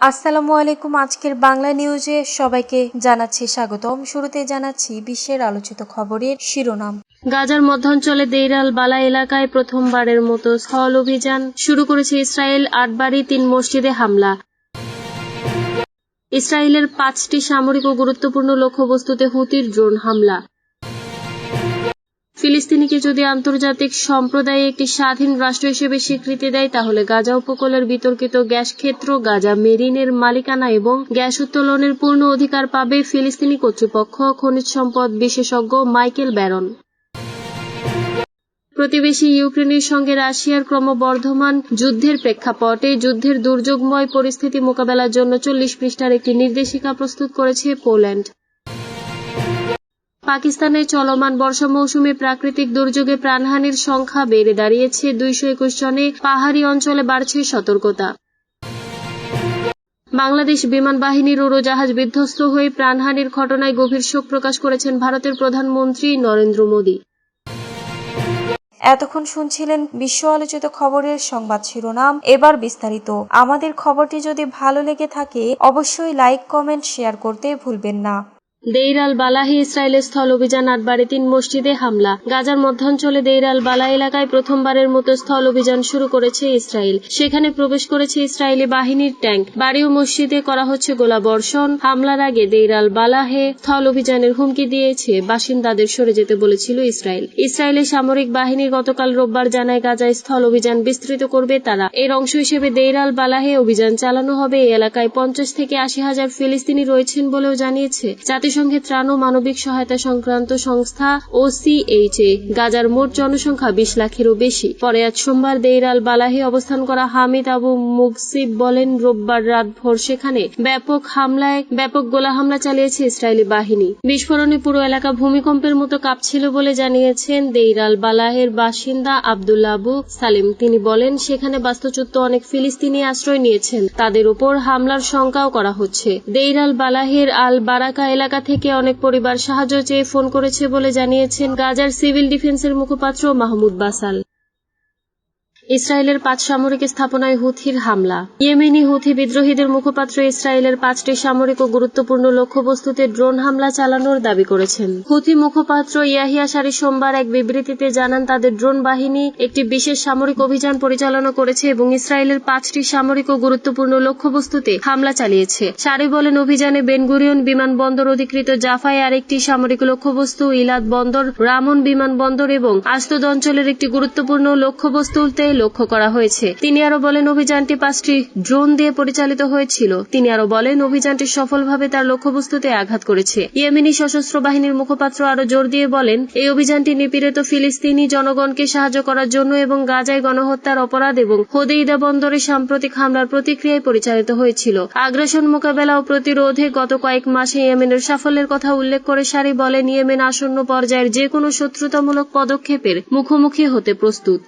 আসসালামু আলাইকুম। আজকের বাংলা নিউজে সবাইকে জানাচ্ছি স্বাগতম। শুরুতে জানাচ্ছি বিশ্বের আলোচিত খবরের শিরোনাম। গাজার মধ্যাঞ্চলে দেইরাল বালা এলাকায় প্রথমবারের মতো স্থল অভিযান শুরু করেছে ইসরায়েল। আটবারই তিন মসজিদে হামলা। ইসরায়েলের পাঁচটি সামরিক ও গুরুত্বপূর্ণ লক্ষ্যবস্তুতে হুতির ড্রোন হামলা। ফিলিস্তিনিকে যদি আন্তর্জাতিক সম্প্রদায় একটি স্বাধীন রাষ্ট্র হিসেবে স্বীকৃতি দেয়, তাহলে গাজা উপকূলের বিতর্কিত গ্যাস ক্ষেত্র, গাজা মেরিনের মালিকানা এবং গ্যাস উত্তোলনের পূর্ণ অধিকার পাবে ফিলিস্তিনি কর্তৃপক্ষ। খনিজ সম্পদ বিশেষজ্ঞ মাইকেল ব্যারন। প্রতিবেশী ইউক্রেনের সঙ্গে রাশিয়ার ক্রমবর্ধমান যুদ্ধের প্রেক্ষাপটে যুদ্ধের দুর্যোগময় পরিস্থিতি মোকাবেলার জন্য চল্লিশ পৃষ্ঠার একটি নির্দেশিকা প্রস্তুত করেছে পোল্যান্ড। পাকিস্তানের চলমান বর্ষা মৌসুমে প্রাকৃতিক দুর্যোগে প্রাণহানির সংখ্যা বেড়ে দাঁড়িয়েছে দুইশো একুশ জনে। পাহাড়ি অঞ্চলে বাড়ছে সতর্কতা। বাংলাদেশ বিমান বাহিনীর উড়োজাহাজ বিধ্বস্ত হয়ে প্রাণহানির ঘটনায় গভীর শোক প্রকাশ করেছেন ভারতের প্রধানমন্ত্রী নরেন্দ্র মোদী। এতক্ষণ শুনছিলেন বিশ্ব আলোচিত খবরের সংবাদ শিরোনাম। এবার বিস্তারিত। আমাদের খবরটি যদি ভালো লেগে থাকে, অবশ্যই লাইক, কমেন্ট, শেয়ার করতে ভুলবেন না। দেইরাল বালাহি ইসরায়েলের স্থল অভিযান আটবারে তিন মসজিদে হামলা। গাজার মধ্যাঞ্চলে দেইরাল বালা এলাকায় প্রথমবারের মতো স্থল অভিযান শুরু করেছে ইসরায়েল। সেখানে প্রবেশ করেছে ইসরায়েলি বাহিনীর ট্যাঙ্ক। বাড়ি ও মসজিদে করা হচ্ছে গোলাবর্ষণ। হামলার আগে দেইরাল বালাহে স্থল অভিযানের হুমকি দিয়েছে বাসিন্দাদের সরে যেতে বলেছিল ইসরায়েল। ইসরায়েলের সামরিক বাহিনী গতকাল রোববার জানায়, গাজায় স্থল অভিযান বিস্তৃত করবে তারা। এর অংশ হিসেবে দেইরাল বালাহে অভিযান চালানো হবে। এই এলাকায় পঞ্চাশ থেকে আশি হাজার ফিলিস্তিনি রয়েছেন বলেও জানিয়েছে। জাতিসংঘের ত্রাণ ও মানবিক সহায়তা সংক্রান্ত সংস্থা ওসিএইচএ গাজার মোট জনসংখ্যা বিশ লাখেরও বেশি। পরে আজ সোমবার দেইরাল বালাহে অবস্থান করা হামিদ আবু মুগসিব বলেন, রোববার রাত ভোর সেখানে ব্যাপক হামলায়, ব্যাপক গোলা হামলা চালিয়েছে ইসরায়েলি বাহিনী। বিস্ফোরণে পুরো এলাকা ভূমিকম্পের মতো কাঁপছিল বলে জানিয়েছেন দেইরাল বালাহের বাসিন্দা আব্দুল্লা আবু সালিম। তিনি বলেন, সেখানে বাস্তুচ্যুত অনেক ফিলিস্তিনি আশ্রয় নিয়েছেন। তাদের উপর হামলার শঙ্কাও করা হচ্ছে। দেইরাল বালাহের আল বারাকা এলাকা থেকে অনেক পরিবার সাহায্য চেয়ে ফোন করেছে বলে জানিয়েছেন গাজার সিভিল ডিফেন্সের মুখপাত্র মাহমুদ বাসাল। ইসরায়েলের পাঁচ সামরিক স্থাপনায় হুথির হামলা। ইয়েমেনি হুথি বিদ্রোহীদের মুখপাত্র ইসরায়েলের পাঁচটি সামরিক ও গুরুত্বপূর্ণ লক্ষ্যবস্তুতে ড্রোন হামলা চালানোর দাবি করেছেন। হুথি মুখপাত্র ইয়াহিয়া সারি সোমবার এক বিবৃতিতে জানান, তাদের ড্রোন বাহিনী একটি বিশেষ সামরিক অভিযান পরিচালনা করেছে এবং ইসরায়েলের পাঁচটি সামরিক ও গুরুত্বপূর্ণ লক্ষ্যবস্তুতে হামলা চালিয়েছে। সারি বলেন, অভিযানে বেনগুরিয়ন বিমানবন্দর অধিকৃত জাফায় আরেকটি সামরিক লক্ষ্যবস্তু ইলাদ বন্দর রামন বিমানবন্দর এবং আস্তদ অঞ্চলের একটি গুরুত্বপূর্ণ লক্ষ্যবস্তুতে লক্ষ্য করা হয়েছে। তিনি আরও বলেন, অভিযানটি পাঁচটি ড্রোন দিয়ে পরিচালিত হয়েছিল। তিনি আরও বলেন, অভিযানটি সফলভাবে তার লক্ষ্যবস্তুতে আঘাত করেছে। ইয়েমেনি সশস্ত্র বাহিনীর মুখপাত্র আরও জোর দিয়ে বলেন, এই অভিযানটি নিপীড়িত ফিলিস্তিনি জনগণকে সাহায্য করার জন্য এবং গাজায় গণহত্যার অপরাধ এবং হোদেইদা বন্দরে সাম্প্রতিক হামলার প্রতিক্রিয়ায় পরিচালিত হয়েছিল। আগ্রাসন মোকাবেলা ও প্রতিরোধে গত কয়েক মাসে ইয়েমেনের সাফল্যের কথা উল্লেখ করে সারি বলেন, ইয়েমেন আসন্ন পর্যায়ের যে কোনো শত্রুতামূলক পদক্ষেপের মুখোমুখি হতে প্রস্তুত।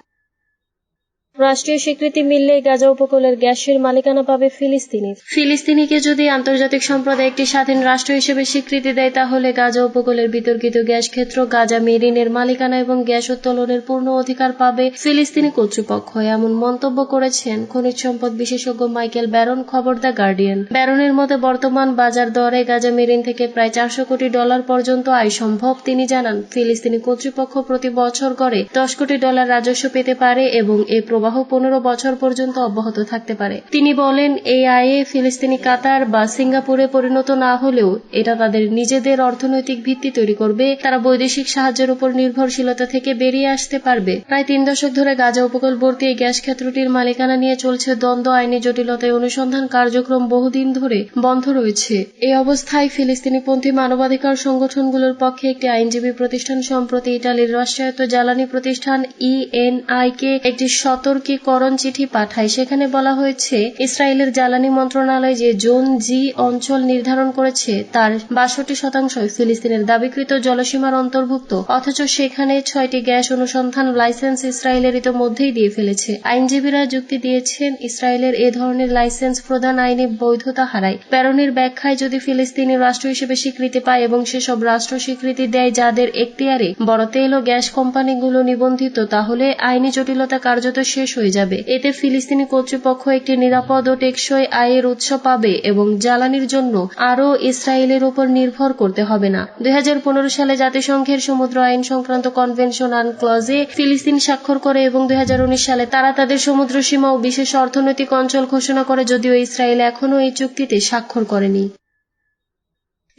রাষ্ট্রীয় স্বীকৃতি মিললেই গাজা উপকূলের গ্যাসের মালিকানা পাবে ফিলিস্তিনি। ফিলিস্তিনিকে যদি আন্তর্জাতিক সম্প্রদায় একটি স্বাধীন রাষ্ট্র হিসেবে স্বীকৃতি দেয়, তাহলে গাজা উপকূলের বিতর্কিত গ্যাস ক্ষেত্র, গাজা মেরিনের মালিকানা এবং গ্যাস উত্তোলনের পূর্ণ অধিকার পাবে ফিলিস্তিনি কর্তৃপক্ষ, এমন মন্তব্য করেছেন খনিজ সম্পদ বিশেষজ্ঞ মাইকেল ব্যারন, খবর দ্য গার্ডিয়ান। ব্যারনের মতে, বর্তমান বাজার দরে গাজা মেরিন থেকে প্রায় চারশো কোটি ডলার পর্যন্ত আয় সম্ভব, তিনি জানান, ফিলিস্তিনি কর্তৃপক্ষ প্রতি বছর গড়ে দশ কোটি ডলার রাজস্ব পেতে পারে এবং এ প্রবাহ পনেরো বছর পর্যন্ত অব্যাহত থাকতে পারে। তিনি বলেন এই আয়ে ফিলিস্তিনি, কাতার বা সিঙ্গাপুরে পরিণত না হলেও এটা তাদের নিজেদের অর্থনৈতিক ভিত্তি তৈরি করবে। তারা বৈদেশিক সাহায্যের উপর নির্ভরশীলতা থেকে বেরিয়ে আসতে পারবে। প্রায় তিন দশক ধরে গাজা উপকূলবর্তী এই গ্যাস ক্ষেত্রটির মালিকানা নিয়ে চলছে দ্বন্দ্ব, আইনি জটিলতায় অনুসন্ধান কার্যক্রম বহুদিন ধরে বন্ধ রয়েছে। এই অবস্থায় ফিলিস্তিনিপন্থী মানবাধিকার সংগঠনগুলোর পক্ষে একটি আইনজীবী প্রতিষ্ঠান সম্প্রতি ইটালির রাষ্ট্রায়ত্ত জ্বালানি প্রতিষ্ঠান ইএনআই কে একটি সতর্কীকরণ চিঠি পাঠায়। সেখানে বলা হয়েছে, ইসরায়েলের জ্বালানি মন্ত্রণালয় যে জোন জি অঞ্চল নির্ধারণ করেছে, তার বাষট্টি শতাংশই ফিলিস্তিনের দাবিকৃত জলসীমার অন্তর্ভুক্ত। অথচ সেখানে ছয়টি গ্যাস অনুসন্ধান লাইসেন্স ইসরায়েলের ইতোমধ্যেই দিয়ে ফেলেছে। আইনজীবীরা যুক্তি দিয়েছেন, ইসরায়েলের এ ধরনের লাইসেন্স প্রদান আইনে বৈধতা হারায়। প্যারনের ব্যাখ্যায় যদি ফিলিস্তিনি রাষ্ট্র হিসেবে স্বীকৃতি পায় এবং সেসব রাষ্ট্র স্বীকৃতি দেয় যাদের এখতিয়ারে বড় তেল ও গ্যাস কোম্পানিগুলো নিবন্ধিত, তাহলে আইনি জটিলতা কার্যত শেষ হয়ে যাবে। এতে ফিলিস্তিনি কর্তৃপক্ষ একটি নিরাপদ ও টেকসই আয়ের উৎস পাবে এবং জ্বালানির জন্য আরও ইসরায়েলের উপর নির্ভর করতে হবে না। দুই হাজার পনেরো সালে জাতিসংঘের সমুদ্র আইন সংক্রান্ত কনভেনশন আন ক্লজে ফিলিস্তিন স্বাক্ষর করে এবং দুই হাজার উনিশ সালে তারা তাদের সমুদ্র সীমা ও বিশেষ অর্থনৈতিক অঞ্চল ঘোষণা করে, যদিও ইসরায়েল এখনও এই চুক্তিতে স্বাক্ষর করেনি।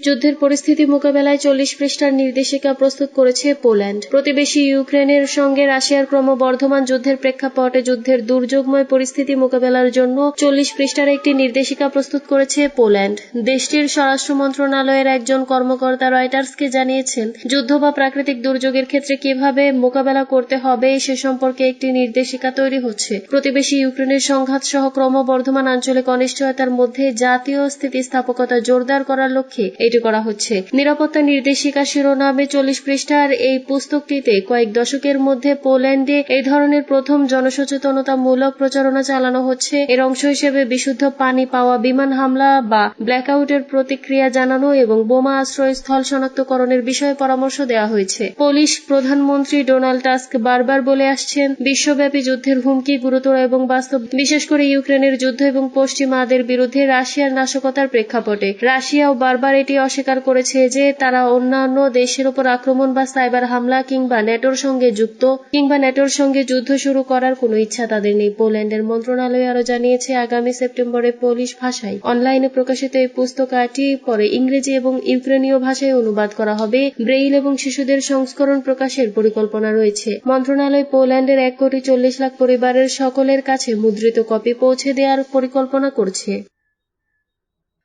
যুদ্ধের পরিস্থিতি মোকাবেলায় চল্লিশ পৃষ্ঠার নির্দেশিকা প্রস্তুত করেছে পোল্যান্ড। প্রতিবেশী ইউক্রেনের সঙ্গে রাশিয়ার ক্রমবর্ধমান যুদ্ধের প্রেক্ষাপটে যুদ্ধের দুর্যোগময় পরিস্থিতি মোকাবেলার জন্য চল্লিশ পৃষ্ঠার একটি নির্দেশিকা প্রস্তুত করেছে পোল্যান্ড। দেশটির স্বরাষ্ট্র মন্ত্রণালয়ের একজন কর্মকর্তা রয়টার্সকে জানিয়েছেন, যুদ্ধ বা প্রাকৃতিক দুর্যোগের ক্ষেত্রে কীভাবে মোকাবেলা করতে হবে সে সম্পর্কে একটি নির্দেশিকা তৈরি হচ্ছে। প্রতিবেশী ইউক্রেনের সংঘাত সহ ক্রমবর্ধমান আঞ্চলিক অনিশ্চয়তার মধ্যে জাতীয় স্থিতিস্থাপকতা জোরদার করার লক্ষ্যে এটি করা হচ্ছে। নিরাপত্তা নির্দেশিকা শিরোনামে চল্লিশ পৃষ্ঠার এই পুস্তকটিতে কয়েক দশকের মধ্যে পোল্যান্ডে এই ধরনের প্রথম জনসচেতনতামূলক প্রচারণা চালানো হচ্ছে। এর অংশ হিসেবে বিশুদ্ধ পানি পাওয়া, বিমান হামলা বা ব্ল্যাকআউটের প্রতিক্রিয়া জানানো এবং বোমা আশ্রয়স্থল শনাক্তকরণের বিষয়ে পরামর্শ দেওয়া হয়েছে। পুলিশ প্রধানমন্ত্রী ডোনাল্ড টাস্ক বারবার বলে আসছেন, বিশ্বব্যাপী যুদ্ধের হুমকি গুরুতর এবং বাস্তব, বিশেষ করে ইউক্রেনের যুদ্ধ এবং পশ্চিমাদের বিরুদ্ধে রাশিয়ার নাশকতার প্রেক্ষাপটে। রাশিয়াও বারবার এটি অস্বীকার করেছে যে তারা অন্যান্য দেশের উপর আক্রমণ বা সাইবার হামলা কিংবা নেটোর সঙ্গে যুক্ত কিংবা নেটোর সঙ্গে যুদ্ধ শুরু করার কোনো ইচ্ছা তাদের নেই। পোল্যান্ডের মন্ত্রণালয় আরও জানিয়েছে, আগামী সেপ্টেম্বরে পোলিশ ভাষায় অনলাইনে প্রকাশিত এই পুস্তকটি পরে ইংরেজি এবং ইউক্রেনীয় ভাষায় অনুবাদ করা হবে। ব্রেইল এবং শিশুদের সংস্করণ প্রকাশের পরিকল্পনা রয়েছে। মন্ত্রণালয় পোল্যান্ডের এক কোটি চল্লিশ লাখ পরিবারের সকলের কাছে মুদ্রিত কপি পৌঁছে দেওয়ার পরিকল্পনা করছে।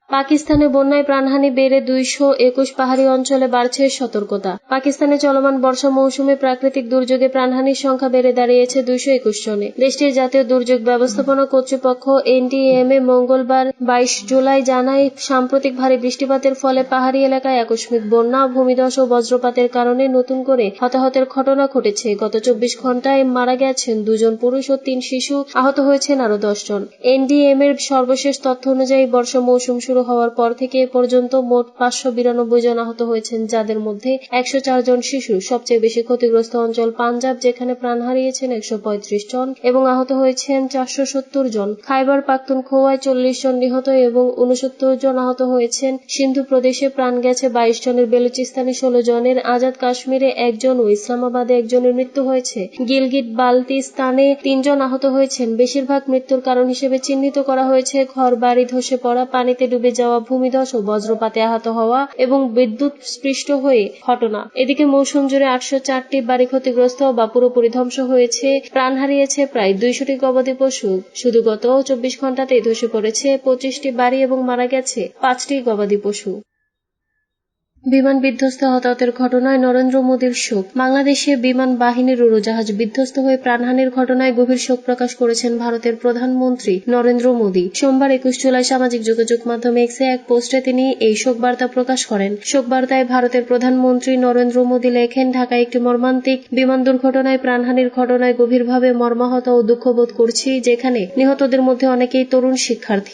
পাকিস্তানে বন্যায় প্রাণহানি বেড়ে দুইশো একুশ পাহাড়ি অঞ্চলে বাড়ছে সতর্কতা। পাকিস্তানে চলমান বর্ষা মৌসুমে প্রাকৃতিক দুর্যোগে প্রাণহানির সংখ্যা বেড়ে দাঁড়িয়েছে দুইশো একুশ জনে। দেশটির জাতীয় দুর্যোগ ব্যবস্থাপনা কর্তৃপক্ষ এনডিএম এ মঙ্গলবার বাইশ জুলাই জানায়, সাম্প্রতিক ভারী বৃষ্টিপাতের ফলে পাহাড়ি এলাকায় আকস্মিক বন্যা, ভূমিধস ও বজ্রপাতের কারণে নতুন করে হতাহতের ঘটনা ঘটেছে। গত চব্বিশ ঘন্টায় মারা গেছেন দুজন পুরুষ ও তিন শিশু। আহত হয়েছেন আরও দশজন। এনডিএম এর সর্বশেষ তথ্য অনুযায়ী বর্ষা মৌসুম শুরু হওয়ার পর থেকে এ পর্যন্ত মোট পাঁচশো বিরানব্বই জন আহত হয়েছেন, যাদের মধ্যে একশো চার জন শিশু। সবচেয়ে বেশি ক্ষতিগ্রস্ত অঞ্চল পাঞ্জাব, যেখানে প্রাণ হারিয়েছেন একশো পঁয়ত্রিশ জন এবং আহত হয়েছেন চারশো সত্তর জন। খাইবার, পাখতুন, খোয়ায় চল্লিশ জন নিহত এবং উনসত্তর জন আহত হয়েছেন। সিন্ধু প্রদেশে প্রাণ গেছে বাইশ জনের, বেলুচিস্তানে ষোলো জনের, আজাদ কাশ্মীরে একজন ও ইসলামাবাদে একজনের মৃত্যু হয়েছে। গিলগিট বালতিস্তানে তিনজন আহত হয়েছেন। বেশিরভাগ মৃত্যুর কারণ হিসেবে চিহ্নিত করা হয়েছে ঘর বাড়ি ধসে পড়া, পানিতে ডুবে যাওয়া ভূমিধস ও বজ্রপাতে আহত হওয়া এবং বিদ্যুৎ স্পৃষ্ট হয়ে ঘটনা। এদিকে মৌসুম জুড়ে আটশো চারটি বাড়ি ক্ষতিগ্রস্ত বা পুরোপুরি ধ্বংস হয়েছে, প্রাণ হারিয়েছে প্রায় দুইশোটি গবাদি পশু। শুধু গত চব্বিশ ঘন্টাতেই ধসে পড়েছে পঁচিশটি বাড়ি এবং মারা গেছে পাঁচটি গবাদি পশু। বিমান বিধ্বস্ত হতাহতের ঘটনায় নরেন্দ্র মোদীর শোক। বাংলাদেশে বিমান বাহিনীর উড়োজাহাজ বিধ্বস্ত হয়ে প্রাণহানির ঘটনায় গভীর শোক প্রকাশ করেছেন ভারতের প্রধানমন্ত্রী নরেন্দ্র মোদী। সোমবার একুশ জুলাই সামাজিক যোগাযোগ মাধ্যমে এক্সে এক পোস্টে তিনি এই শোক বার্তা প্রকাশ করেন। শোক বার্তায় ভারতের প্রধানমন্ত্রী নরেন্দ্র মোদী লেখেন, ঢাকায় একটি মর্মান্তিক বিমান দুর্ঘটনায় প্রাণহানির ঘটনায় গভীরভাবে মর্মাহত ও দুঃখবোধ করছি, যেখানে নিহতদের মধ্যে অনেকেই তরুণ শিক্ষার্থী।